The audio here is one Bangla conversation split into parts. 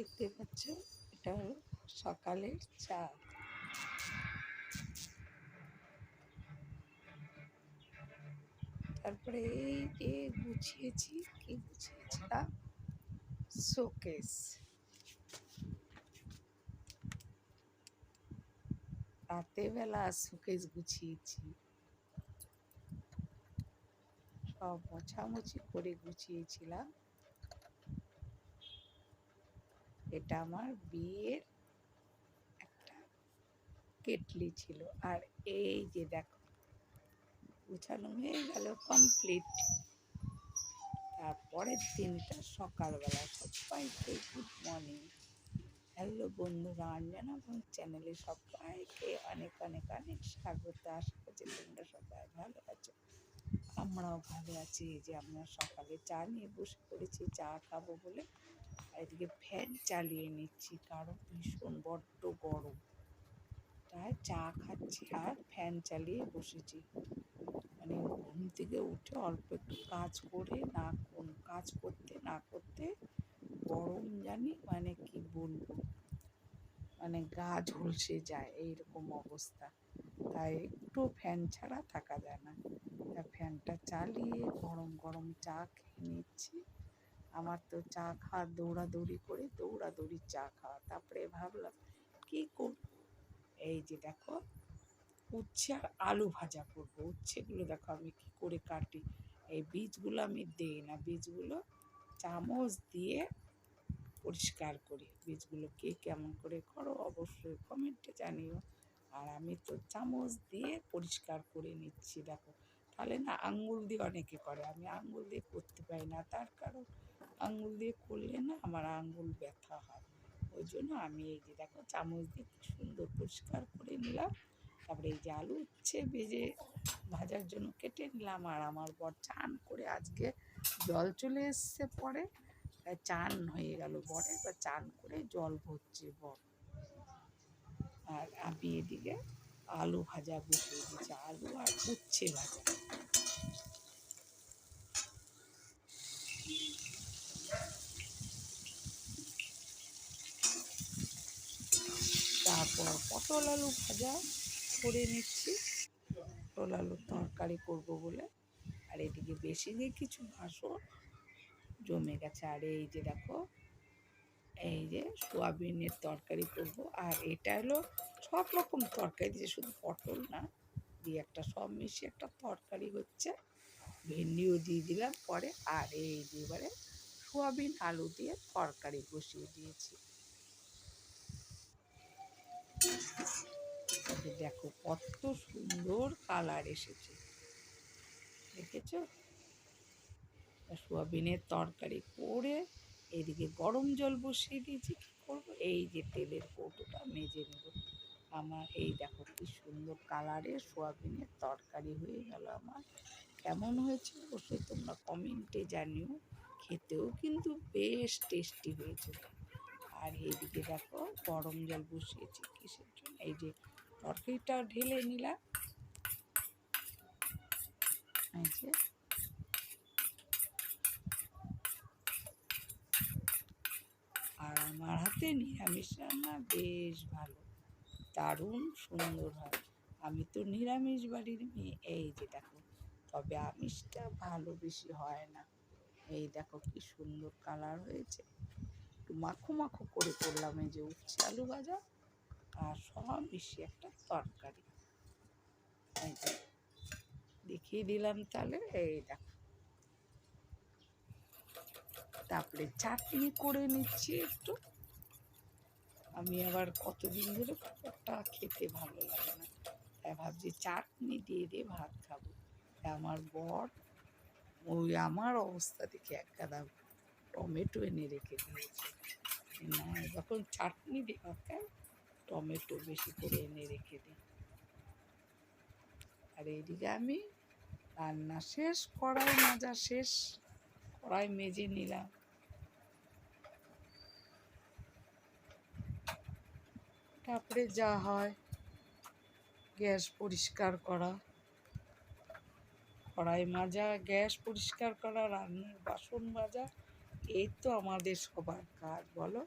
দেখতে পাচ্ছ এটা হলো সকালের চা। তারপরে এই যে গুছিয়েছি, কি গুছিয়েছিলাম শোকেস। রাতেরবেলা শোকেস গুছিয়েছি। সব মোছামুছি করে গুছিয়েছিলাম। এটা আমার বিয়ের একটা কেটলি ছিল। আর এই যে দেখো, গুছানো হয়ে গেল কমপ্লিট তারপরের দিনটা সকালবেলা সবাইকে গুড মর্নিং হ্যালো বন্ধুরা অঞ্জনা এবং চ্যানেলে সবাইকে অনেক অনেক অনেক স্বাগত। আশা করছি তোমরা সবাই ভালো আছো। আমরাও ভালো আছি। যে আমরা সকালে চা নিয়ে বসে পড়েছি, চা খাব বলে এদিকে ফ্যান চালিয়ে নিচ্ছি, কারণ ভীষণ বড্ড গরম। তাই চা খাচ্ছি আর ফ্যান চালিয়ে বসেছি। মানে ঘুম থেকে উঠে অল্প একটু কাজ করে না কোন কাজ করতে না করতে গরম জানি মানে কি বলব? মানে গা ঝলসে যায় এইরকম অবস্থা। তাই একটু ফ্যান ছাড়া থাকা যায় না। তা ফ্যানটা চালিয়ে গরম গরম চা খেয়ে নিচ্ছি। আমার তো চা খাওয়া দৌড়াদৌড়ি করে দৌড়াদৌড়ি চা খাওয়া। তারপরে ভাবলাম, কী করব? এই যে দেখো, উচ্ছে আর আলু ভাজা করব। উচ্ছেগুলো দেখো আমি কী করে কাটি। এই বীজগুলো আমি দিই না, বীজগুলো চামচ দিয়ে পরিষ্কার করি। বীজগুলো কে কেমন করে করো অবশ্যই কমেন্টে জানিও। আর আমি তো চামচ দিয়ে পরিষ্কার করে নিচ্ছি, দেখো। তাহলে না আঙ্গুল দিয়ে অনেকে করে, আমি আঙ্গুল দিয়ে করতে পারি না, তার কারণ আঙ্গুল দিয়ে করলে না আমার আঙ্গুল ব্যথা হয়। ওই জন্য আমি এই যে দেখো চামচ দিয়ে সুন্দর পরিষ্কার করে নিলাম। তারপরে এই যে আলু উচ্ছে ভেজে ভাজার জন্য কেটে নিলাম আর আমার বর চান করে আজকে জল চলে এসছে পরে। চান হয়ে গেল বরে বা চান করে জল ভরছে বর। আর আমি এদিকে আলু ভাজা বসিয়ে দিয়েছি, আলু আর উচ্ছে ভাজা তারপর পটল আলু ভাজা করে নিচ্ছি। পটল আলুর তরকারি করব বলে। আর এদিকে বেশি দিয়ে কিছু বাসন জমে গেছে। আর এই যে দেখো, এই যে সোয়াবিনের তরকারি করব। আর এটা হলো সব রকম তরকারি দিয়ে, শুধু পটল না, দিয়ে একটা সব মিশিয়ে একটা তরকারি হচ্ছে। ভেন্ডিও দিয়ে দিলাম পরে। আর এই যে এবারে সোয়াবিন আলু দিয়ে তরকারি বসিয়ে দিয়েছি। দেখো, কত সুন্দর কালার এসেছে। দেখেছ? সোয়াবিনের তরকারি করে এদিকে গরম জল বসিয়ে দিয়েছি, কী করব? এই যে তেলের কৌটোটা মেজে নেব। আমার এই দেখো, কি সুন্দর কালারের সোয়াবিনের তরকারি হয়ে গেল আমার। কেমন হয়েছে অবশ্যই তোমরা কমেন্টে জানিও। খেতেও কিন্তু বেশ টেস্টি হয়েছে। আর এইদিকে দেখো গরম জল বসিয়েছি কিসের জন্য? এই যে তরকারিটা ঢেলে নিলাম। এই যে আর আমার হাতে নিরামিষ রান্না বেশ ভালো, দারুণ সুন্দর হয়। আমি তো নিরামিষ বাড়ির মেয়ে। এই যে দেখো, তবে আমিষটা ভালো বেশি হয় না। এই দেখো কি সুন্দর কালার হয়েছে। একটু মাখো মাখো করে করলাম এই যে উচ্ছে আলু ভাজা আর সব মিশিয়ে একটা তরকারি। এই যে দেখিয়ে দিলাম তাহলে, এই দেখো। তারপরে চাটনি করে নিচ্ছি একটু। আমি আবার কতদিন ধরে একটা খেতে ভালো লাগে না। তাই ভাবছি চাটনি দিয়ে দিয়ে ভাত খাব। আমার বর, ওই আমার অবস্থা দেখে এক গাদা টমেটো এনে রেখে দিয়েছে। না, যখন চাটনি দিয়ে ভাত টমেটো বেশি করে এনে রেখে দিই। আর এইদিকে আমি রান্না শেষ, কড়াই মাজা শেষ, কড়াই মেজে নিলাম। তারপরে যা হয়, গ্যাস পরিষ্কার করা। কড়াই মাজা, গ্যাস পরিষ্কার করা, রান্নার বাসন মাজা এই তো আমাদের সবার কাজ, বলো?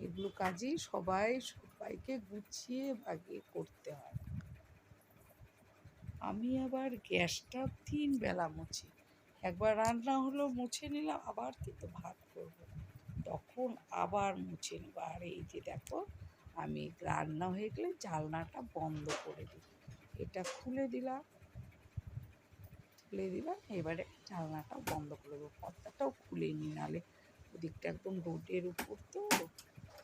এগুলো কাজই সবাই, সবাইকে গুছিয়ে বাগিয়ে করতে হয়। আমি আবার গ্যাসটা তিন বেলা মুছি। একবার রান্না হলো, মুছে নিলাম, আবার কিন্তু ভাত করব। তখন আবার মুছে নেব। আর এই যে দেখো, আমি রান্না হয়ে গেলে জালনাটা বন্ধ করে দিই। এটা খুলে দিলাম খুলে দিলাম। এবারে জানলাটা বন্ধ করে দেবো, পর্দাটাও খুলে নিই নাহলে ওদিকটা একদম রোডের উপর তো,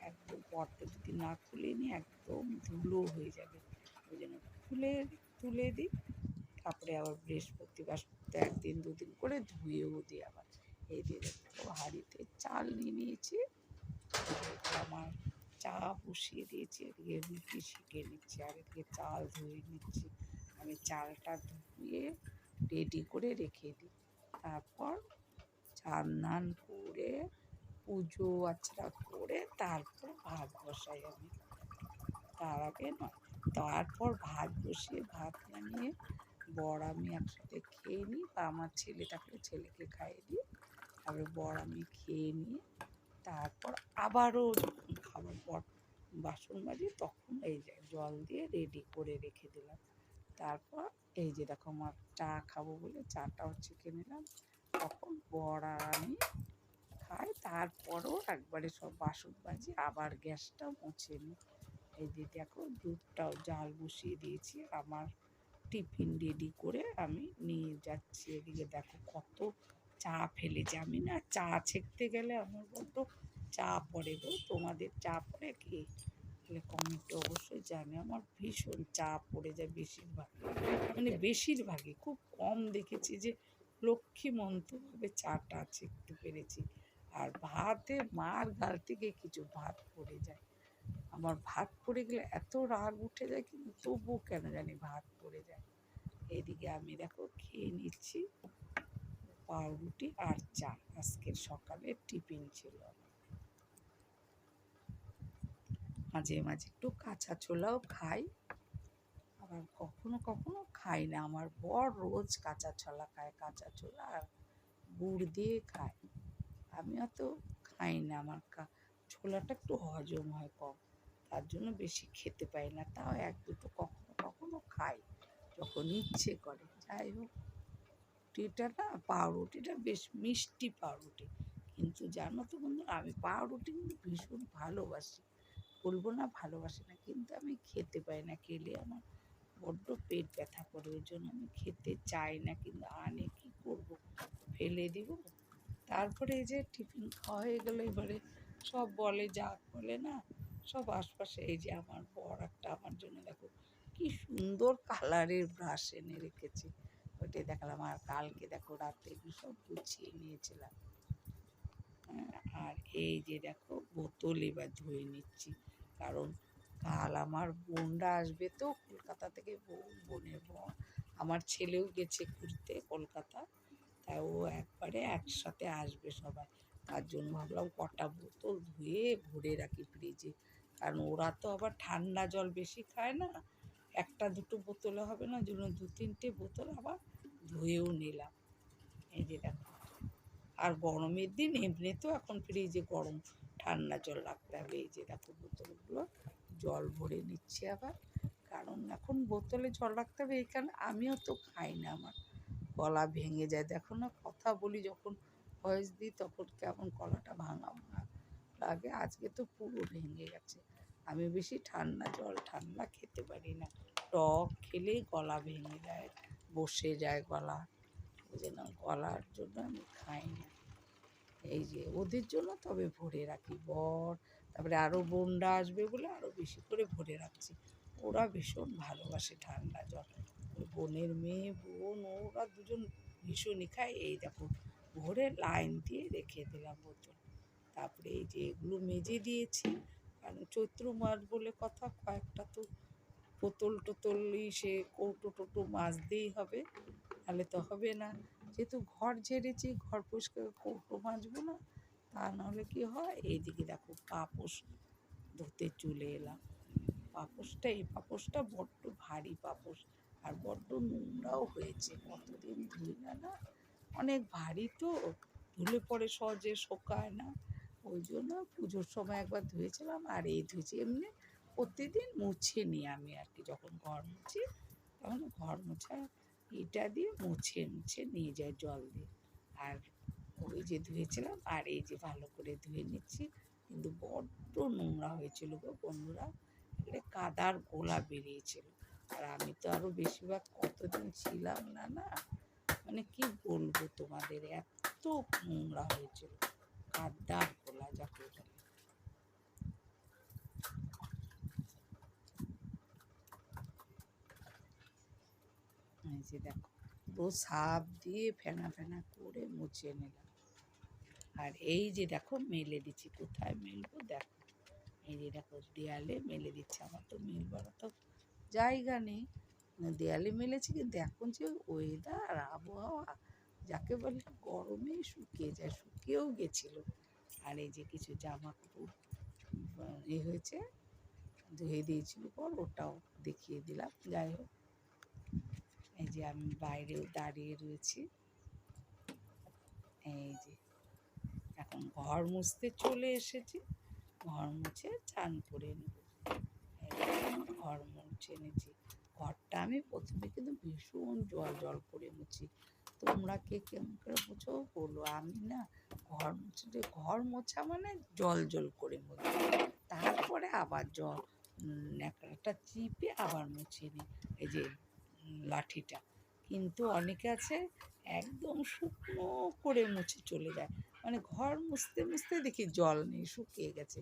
একদম পর্দা যদি না খুলে নিই একদম ধুলো হয়ে যাবে। ওই জন্য খুলে, তুলে দিই। তারপরে আবার বৃহস্পতিবার সপ্তাহে একদিন দুদিন করে ধুয়েও দিই আবার। এই দিয়ে দেখো, হাঁড়িতে চাল নিয়ে নিয়েছি। আমার চা বসিয়ে দিয়েছি, এদিকে রুটি শিখে নিচ্ছি, আর এদিকে চাল ধুয়ে নিচ্ছি। আমি চালটা ধুয়ে রেডি করে রেখে দিই। তারপর চান নান করে, পুজো আচরা করে তারপর ভাত বসাই আমি। তার আগে নয়, তারপর ভাত বসিয়ে ভাত বানিয়ে বর আমি একসাথে খেয়ে নিই বা আমার ছেলে থাকলে ছেলেকে খাইয়ে দিই। তারপরে বর আমি খেয়ে নিয়ে তারপর আবারও খাবার পর বাসন মাজি তখন এই জল দিয়ে রেডি করে রেখে দিলাম। তারপর এই যে দেখো আমার চা খাব বলে চাটাও ছেঁকে নিলাম। তখন বড়া আমি খাই, তারপরও একবারে সব বাসন বাজি আবার গ্যাসটা মুছে নিই। এই যে দেখো দুধটাও জাল বসিয়ে দিয়েছি, আমার টিফিন রেডি করে আমি নিয়ে যাচ্ছি এদিকে দেখো কত চা ফেলেছি। আমি না চা ছেঁকতে গেলে আমার বড্ড চা পড়ে গো। তোমাদের চা পড়ে কি? তাহলে কমেন্টে অবশ্যই জানে। আমার ভীষণ চা পড়ে যায় বেশিরভাগ। মানে বেশিরভাগই, খুব কম দেখেছি যে লক্ষ্মী লক্ষ্মীমন্তভাবে চাটা ছেঁকতে পেরেছি। আর ভাতে মার গাল থেকে কিছু ভাত পড়ে যায়। আমার ভাত পড়ে গেলে এত রাগ উঠে যায় কিন্তু তবুও কেন জানি ভাত পড়ে যায়। এদিকে আমি দেখো খেয়ে নিচ্ছি পাউরুটি আর চা। আজকের সকালে টিফিন ছিল আমার। মাঝে মাঝে একটু কাঁচা ছোলাও খাই। আবার কখনো কখনো খাই না, আমার বর রোজ কাঁচা ছোলা খায়, কাঁচা ছোলা আর গুড় দিয়ে খায়। আমি অত খাই না, আমার ছোলাটা একটু হজম হয় কম, তার জন্য বেশি খেতে পাই না, তাও এক দুটো কখনো কখনো খাই, যখন ইচ্ছে করে। যাই হোক, রুটিটা না, পাউরুটিটা বেশ মিষ্টি পাউরুটি, কিন্তু জানো তো বন্ধু আমি পাউরুটি কিন্তু ভীষণ ভালোবাসি। বলব না ভালোবাসি না, কিন্তু আমি খেতে পাই না খেলে আমার বড্ড পেট ব্যথা করে, ওই জন্য আমি খেতে চাই না, কিন্তু আনে কি করব? ফেলে দিব। তারপরে এই যে টিফিন খাওয়া হয়ে গেলো, এবারে সব বলে যা বলে না, সব আশপাশে এই যে আমার বর একটা আমার জন্য দেখো কি সুন্দর কালারের ব্রাশ এনে রেখেছে। ওইটাই দেখালাম, আর কালকে দেখো রাতে সব গুছিয়ে নিয়েছিলাম। আর এই যে দেখো বোতল এবার ধুয়ে নিচ্ছি। কারণ কাল আমার বোনরা আসবে তো কলকাতা থেকে বোন বোনের বোন। আমার ছেলেও গেছে ঘুরতে কলকাতা। তাই ও একবারে একসাথে আসবে সবাই। তার জন্য ভাবলাম কটা বোতল ধুয়ে ভরে রাখি ফ্রিজে কারণ ওরা তো আবার ঠান্ডা জল বেশি খায় না। একটা দুটো বোতলে হবে না জন্য দু তিনটে বোতল আবার ধুয়েও নিলাম। এই যে দেখো আর গরমের দিন এমনিতেও এখন ফ্রিজে গরম, ঠান্ডা জল রাখতে হবে। এই যে দেখো বোতলগুলো, জল ভরে নিচ্ছি আবার। কারণ এখন বোতলে জল রাখতে হবে, এই কারণে আমিও তো খাই না আমার। গলা ভেঙে যায়। দেখো না, কথা বলি যখন ভয়েস দিই, তখন কেমন গলাটা ভাঙা ভাঙা লাগে। আজকে তো পুরো ভেঙে গেছে। আমি বেশি ঠান্ডা জল, ঠান্ডা খেতে পারি না। টক খেলেই গলা ভেঙে যায়, বসে যায় গলা। ওই জন্য গলার জন্য আমি খাই না। এই যে ওদের জন্য তবে ভরে রাখি বর, তারপরে আরও বোনরা আসবে বলে আরও বেশি করে ভরে রাখছি। ওরা ভীষণ ভালোবাসে ঠান্ডা জল। বোনের মেয়ে, বোন, ওরা দুজন ভীষণই খায়। এই দেখো, ভরে লাইন দিয়ে রেখে দিলাম বোতল তারপরে এই যে এগুলো মেজে দিয়েছি। কারণ চৈত্র মাস বলে কথা, কয়েকটা তো বোতল টোতল সে কৌটো টোটো মাজতেই হবে। তাহলে তো হবে না। যেহেতু ঘর ঝেড়েছি, ঘর পরিষ্কার করে কৌটো মাজবো না, তা নাহলে কি হয়? এইদিকে দেখো পাপোশ ধুতে চলে এলাম। পাপোশটা, এই পাপোশটা বড্ড ভারী পাপোশ আর বড্ড নোংরাও হয়েছে। কতদিন ধুই না না? অনেক ভারী তো, ধুলে পরে সহজে শোকায় না। ওই জন্য পুজোর সময় একবার ধুয়েছিলাম আর এই ধুয়েছি। এমনি প্রতিদিন মুছে নিই আমি আর কি। যখন ঘর মুছি, তখন ঘর মোছা এটা দিয়ে মুছে মুছে নিয়ে যায় জল দিয়ে। আর ওই যে ধুয়েছিলাম, আর এই যে ভালো করে ধুয়ে নিচ্ছি। কিন্তু বড্ড নোংরা হয়েছিল গো বন্ধুরা। কাদার গোলা বেরিয়েছিল। আর আমি তো আরও বেশিরভাগ কতদিন ছিলাম না না? মানে কি বলব তোমাদের, এত নোংরা হয়েছিল। কাদার গোলা যাকে বলে এই যে দেখো, পুরো সাপ দিয়ে ফেনা ফেনা করে মুছে নিলাম। আর এই যে দেখো, মেলে দিচ্ছি, কোথায় মেলবো? দেখো, এই যে দেখো, দেয়ালে মেলে দিচ্ছে আমার তো মেলবার তো। জায়গা নেই। দেয়ালে মেলেছি, কিন্তু এখন যে ওয়েদার আবহাওয়া, যাকে বলে গরমে শুকিয়ে যায়, শুকিয়েও গেছিল। আর এই যে কিছু জামা কাপড় এ হয়েছে, ধুয়ে দিয়েছিল পর, ওটাও দেখিয়ে দিলাম। যাই হোক এই যে আমি বাইরেও দাঁড়িয়ে রয়েছি। এই যে, এখন ঘর মুছতে চলে এসেছি। ঘর মুছে চান করে নেব। ঘর মুছে নিয়েছি ঘরটা আমি প্রথমে কিন্তু ভীষণ জল জল করে মুছি। তোমরা কে কেমন করে মুছো বলো। আমি না ঘর মুছে, যে ঘর মোছা মানে জল জল করে মুছি। তারপরে আবার জল ন্যাকড়াটা চিপে আবার মুছে নিই এই যে লাঠিটা। কিন্তু অনেকে আছে একদম শুকনো করে মুছে চলে যায়। মানে ঘর মুছতে মুছতে দেখি জল নেই, শুকিয়ে গেছে।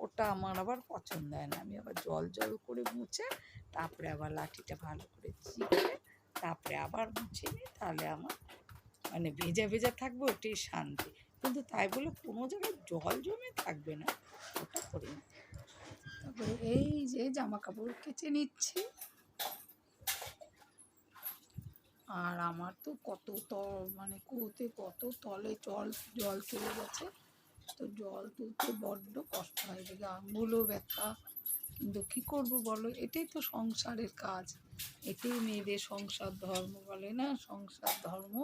ওটা আমার আবার পছন্দ হয় না। আমি আবার জল জল করে মুছে, তারপরে আবার লাঠিটা ভালো করে চিপে তারপরে আবার মুছে নিই, তাহলে আমার মানে ভেজা ভেজা থাকবে, ওটাই শান্তি। কিন্তু তাই বলে কোনো জায়গায় জল জমে থাকবে না, ওটা করি না। তারপরে এই যে জামা কাপড় কেচে নিচ্ছি। আর আমার তো কত তল মানে কুয়োতে কত তলে জল জল চলে গেছে। তো জল তুলতে বড্ড কষ্ট হয় যে আঙুলও ব্যথা। কিন্তু কী করব বলো? এটাই তো সংসারের কাজ। এটাই মেয়েদের সংসার ধর্ম বলে না? সংসার ধর্ম,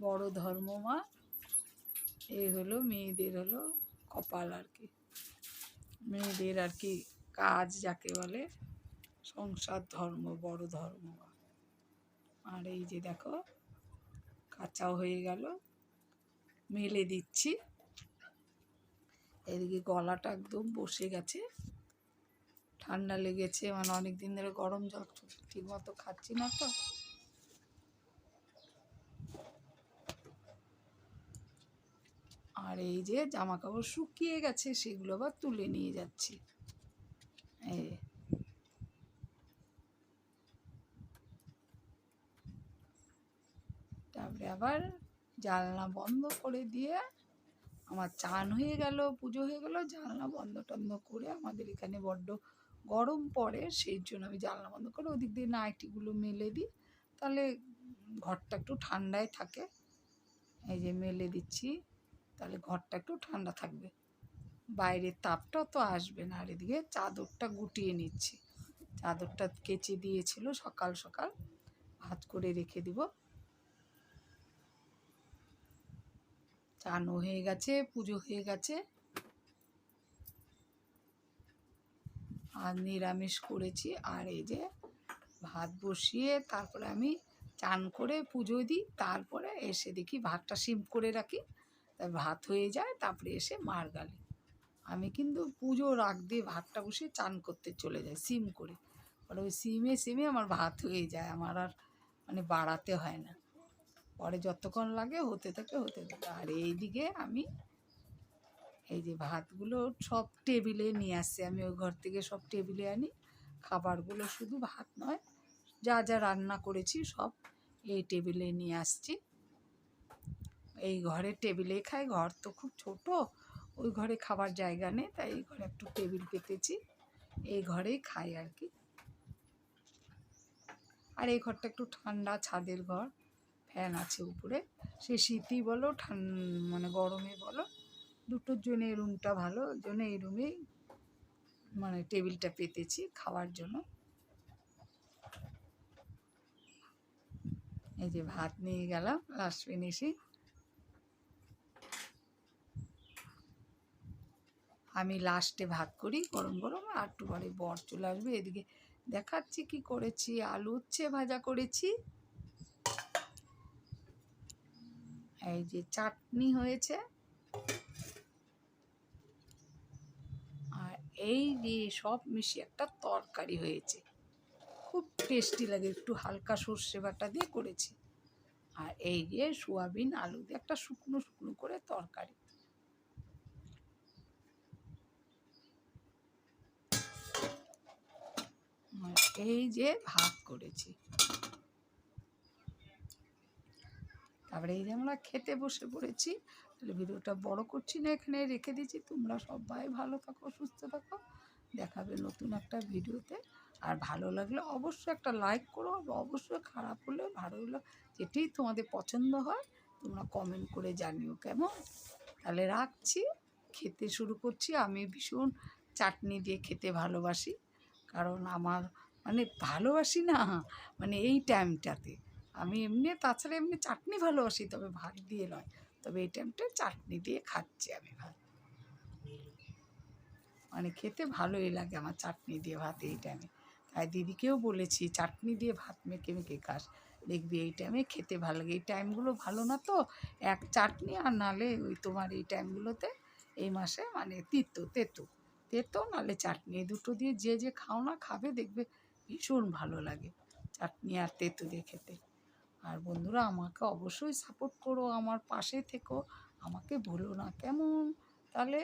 বড় ধর্ম মা। এই হলো মেয়েদের হলো কপাল আর কি। মেয়েদের আর কি কাজ যাকে বলে সংসার ধর্ম, বড় ধর্ম আর এই যে দেখো, কাঁচাও হয়ে গেল। মেলে দিচ্ছি। এদিকে গলাটা একদম বসে গেছে। ঠান্ডা লেগেছে মানে অনেক দিন ধরে গরম জল ঠিক মতো খাচ্ছি না তো। আর এই যে জামা কাপড় শুকিয়ে গেছে, সেগুলো আবার তুলে নিয়ে যাচ্ছি। এই তারপরে আবার জানলা বন্ধ করে দিয়ে আমার চান হয়ে গেল, পুজো হয়ে গেল, জানলা বন্ধ টন্ধ করে আমাদের এখানে বড্ড গরম পড়ে, সেই জন্য আমি জানলা বন্ধ করে ওদিক দিয়ে নাইটিগুলো মেলে দিই। তাহলে ঘরটা একটু ঠান্ডায় থাকে, এই যে মেলে দিচ্ছি, তাহলে ঘরটা একটু ঠান্ডা থাকবে। বাইরের তাপটাও তো আসবে না, আর এদিকে চাদরটা গুটিয়ে নিচ্ছি। চাদরটা কেচে দিয়েছিল সকাল সকাল, ভাত করে রেখে দিব। চানও হয়ে গেছে, পুজো হয়ে গেছে। আর নিরামিষ করেছি, আর এই যে ভাত বসিয়ে তারপরে আমি চান করে পুজো দিই, তারপরে এসে দেখি ভাতটা সিম করে রাখি ভাত হয়ে যায়, তারপরে এসে মার গালি। আমি কিন্তু পুজো রাখ দিয়ে ভাতটা বসিয়ে চান করতে চলে যাই, সিম করে। পরে ওই সিমে সিমে আমার ভাত হয়ে যায়, আমার আর মানে বাড়াতে হয় না। পরে যতক্ষণ লাগে হতে থাকে হতে থাকে। আর এইদিকে আমি এই যে ভাতগুলো সব টেবিলে নিয়ে আসছি। আমি ওই ঘর থেকে সব টেবিলে আনি। খাবারগুলো শুধু ভাত নয়, যা যা রান্না করেছি সব এই টেবিলে নিয়ে আসছি। এই ঘরে টেবিলে খাই, ঘর তো খুব ছোট, ওই ঘরে খাবার জায়গা নেই, তাই এই ঘরে একটু টেবিল পেতেছি। এই ঘরেই খাই আর কি। আর এই ঘরটা একটু ঠান্ডা, ছাদের ঘর। ফ্যান আছে উপরে। সে শীতই বলো মানে গরমে বলো, দুটোর জন্য এই রুমটা ভালো, ওই জন্য এই রুমেই মানে টেবিলটা পেতেছি খাওয়ার জন্য। এই যে ভাত নিয়ে গেলাম লাস্ট ফিনিশিং আমি লাস্টে ভাত করি, গরম গরম, আর একটু পরে বর চলে আসবে, এদিকে দেখাচ্ছি কি করেছি, আলু উচ্ছে ভাজা করেছি। এই যে চাটনি হয়েছে। আর এই যে সব মিশিয়ে একটা তরকারি হয়েছে। খুব টেস্টি লাগে, একটু হালকা সর্ষে বাটা দিয়ে করেছি। আর এই যে সোয়াবিন, আলু দিয়ে একটা শুকনো শুকনো করে তরকারি। এই যে ভাত করেছি। তারপরে এই যে আমরা খেতে বসে পড়েছি, তাহলে ভিডিওটা বড় করছি না এখানে, রেখে দিয়েছি তোমরা সবাই ভালো থাকো, সুস্থ থাকো। দেখাবে নতুন একটা ভিডিওতে। আর ভালো লাগলে অবশ্যই একটা লাইক করো অবশ্যই খারাপ হলে ভালো হলে যেটাই তোমাদের পছন্দ হয়, তোমরা কমেন্ট করে জানিও কেমন। তাহলে রাখছি। খেতে শুরু করছি। আমি ভীষণ চাটনি দিয়ে খেতে ভালোবাসি। কারণ আমার মানে ভালোবাসি না মানে এই টাইমটাতে আমি এমনি, তাছাড়া এমনি চাটনি ভালোবাসি, তবে ভাত দিয়ে নয়। তবে এই টাইমটা চাটনি দিয়ে খাচ্ছি আমি ভাত। মানে খেতে ভালোই লাগে আমার চাটনি দিয়ে ভাত এই টাইমে তাই দিদিকেও বলেছি, চাটনি দিয়ে ভাত মেখে মেখে খাস। দেখবি এই টাইমে খেতে ভালো লাগে। এই টাইমগুলো ভালো না তো? এক চাটনি আর নালে ওই তোমার এই টাইমগুলোতে এই মাসে মানে তিতো, তেতো। তেতো নালে চাটনি দুটো দিয়ে যে যে খাও না, খাবে, দেখবে ভীষণ ভালো লাগে চাটনি আর তেতো দিয়ে খেতে। আর বন্ধুরা আমাকে অবশ্যই সাপোর্ট করো আমার পাশে থেকো আমাকে ভুলো না কেমন? তাহলে